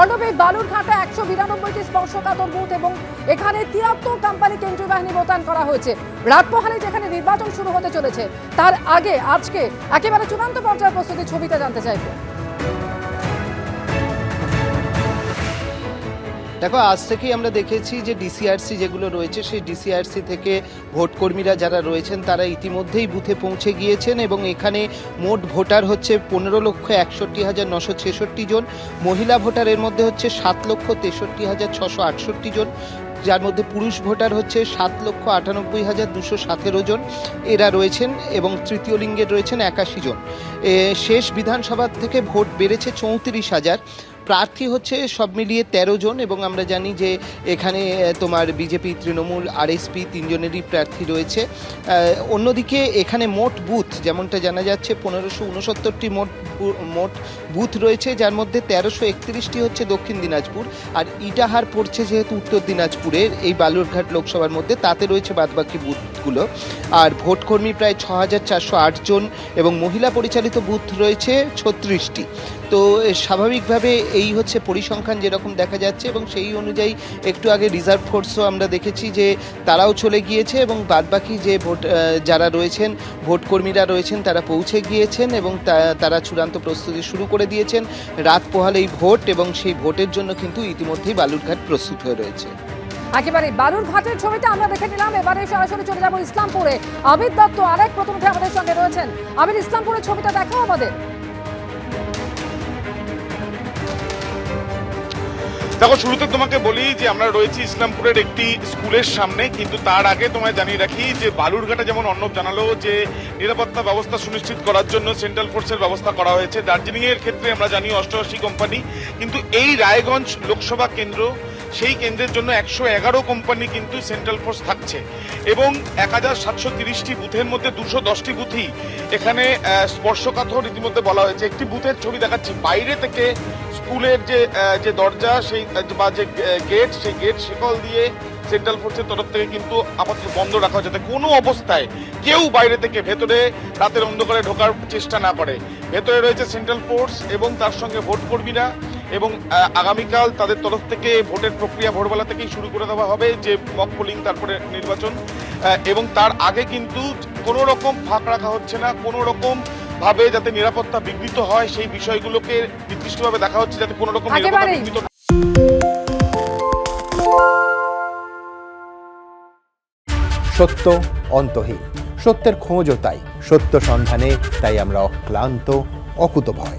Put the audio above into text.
অর্ণব এই বালুরঘাটে একশো বিরানব্বইটি স্পর্শকাতর বুথ এবং এখানে তিয়াত্তর কোম্পানি কেন্দ্রীয় বাহিনী মোতায়েন করা হয়েছে। রাত পোহালে যেখানে নির্বাচন শুরু হতে চলেছে, তার আগে আজকে একেবারে চূড়ান্ত পর্যায়ে প্রস্তুতি ছবিতে জানতে চাইব। দেখো, আজ থেকেই আমরা দেখেছি যে ডিসিআরসি যেগুলো রয়েছে, সেই ডিসিআরসি থেকে ভোট কর্মীরা যারা রয়েছেন, তারা ইতিমধ্যেই বুথে পৌঁছে গিয়েছেন এবং এখানে মোট ভোটার হচ্ছে পনেরো লক্ষ একষট্টি হাজার নশো ছেষট্টি জন। মহিলা ভোটারের মধ্যে হচ্ছে সাত লক্ষ তেষট্টি হাজার ছশো আটষট্টি জন। যার মধ্যে পুরুষ ভোটার হচ্ছে সাত লক্ষ আটানব্বই হাজার দুশো সতেরো জন। এরা রয়েছেন এবং তৃতীয় লিঙ্গের রয়েছেন একাশি জন। শেষ বিধানসভা থেকে ভোট বেড়েছে চৌত্রিশ হাজার। প্রার্থী হচ্ছে সব মিলিয়ে তেরো জন এবং আমরা জানি যে এখানে তোমার বিজেপি, তৃণমূল, আরএসপি তিনজনেরই প্রার্থী রয়েছে। অন্যদিকে এখানে মোট বুথ, যেমনটা জানা যাচ্ছে, পনেরোশো উনসত্তরটি মোট মোট বুথ রয়েছে, যার মধ্যে তেরোশো একত্রিশটি হচ্ছে দক্ষিণ দিনাজপুর আর ইটাহার পড়ছে যেহেতু উত্তর দিনাজপুরের, এই বালুরঘাট লোকসভার মধ্যে, তাতে রয়েছে বাদবাকি বুথগুলো। আর ভোটকর্মী প্রায় ছ হাজার চারশো জন এবং মহিলা পরিচালিত বুথ রয়েছে ছত্রিশটি। তো স্বাভাবিকভাবে এই হচ্ছে পরিসংখ্যান যেরকম দেখা যাচ্ছে এবং সেই অনুযায়ী একটু আগে রিজার্ভ ফোর্সও আমরা দেখেছি যে তারাও চলে গিয়েছে এবং বাদবাকি যে ভোট যারা রয়েছেন, ভোটকর্মীরা রয়েছেন, তারা পৌঁছে গিয়েছেন এবং তারা চূড়ান্ত প্রস্তুতি শুরু করে দিয়েছেন। রাত পোহালেই ভোট এবং সেই ভোটের জন্য কিন্তু ইতিমধ্যেই বালুরঘাট প্রস্তুত হয়ে রয়েছে। একেবারে বালুরঘাটের ছবিতে আমরা দেখে নিলাম। এবারে সরাসরি চলে যাব ইসলামপুরে। আবির দত্ত আরেক প্রতিনিধি আমাদের সঙ্গে রয়েছেন। আবির, ইসলামপুরের ছবিটা দেখাও আমাদের। দেখো, শুরুতে তোমাকে বলি যে আমরা রয়েছি ইসলামপুরের একটি স্কুলের সামনে, কিন্তু তার আগে তোমায় জানিয়ে রাখি যে বালুরঘাটে যেমন অন্নব জানালো যে নিরাপত্তা ব্যবস্থা সুনিশ্চিত করার জন্য সেন্ট্রাল ফোর্সের ব্যবস্থা করা হয়েছে। দার্জিলিং এর ক্ষেত্রে আমরা জানি অষ্টআশি কোম্পানি, কিন্তু এই রায়গঞ্জ লোকসভা কেন্দ্র সেই কেন্দ্রের জন্য একশো এগারো কোম্পানি কিন্তু সেন্ট্রাল ফোর্স থাকছে। এবং এক হাজার সাতশো তিরিশটি বুথের মধ্যে দুশো দশটি বুথই এখানে স্পর্শকাতর রীতিমধ্যে বলা হয়েছে। একটি বুথের ছবি দেখাচ্ছি। বাইরে থেকে স্কুলের যে যে দরজা, সেই, বা যে গেট সেই গেট শিকল দিয়ে সেন্ট্রাল ফোর্সের তরফ থেকে কিন্তু আপাতত বন্ধ রাখা হয়েছে। যাতে কোনো অবস্থায় কেউ বাইরে থেকে ভেতরে রাতের অন্ধকারে ঢোকার চেষ্টা না করে। ভেতরে রয়েছে সেন্ট্রাল ফোর্স এবং তার সঙ্গে ভোট কর্মীরা এবং আগামীকাল তাদের তরফ থেকে ভোটের প্রক্রিয়া ভোরবেলা থেকেই শুরু করে দেওয়া হবে যে মক পোলিং তারপরে নির্বাচন। এবং তার আগে কিন্তু কোনো রকম ফাঁক রাখা হচ্ছে না কোনো রকম ভাবে যাতে নিরাপত্তা বিঘ্নিত হয় সেই বিষয়গুলোকে নির্দিষ্টভাবে দেখা হচ্ছে যাতে কোনো রকম নিরাপত্তা বিঘ্নিত সত্য অন্তহীন। সত্যের খোঁজও তাই। সত্য সন্ধানে তাই আমরা অক্লান্ত অকুতভয়।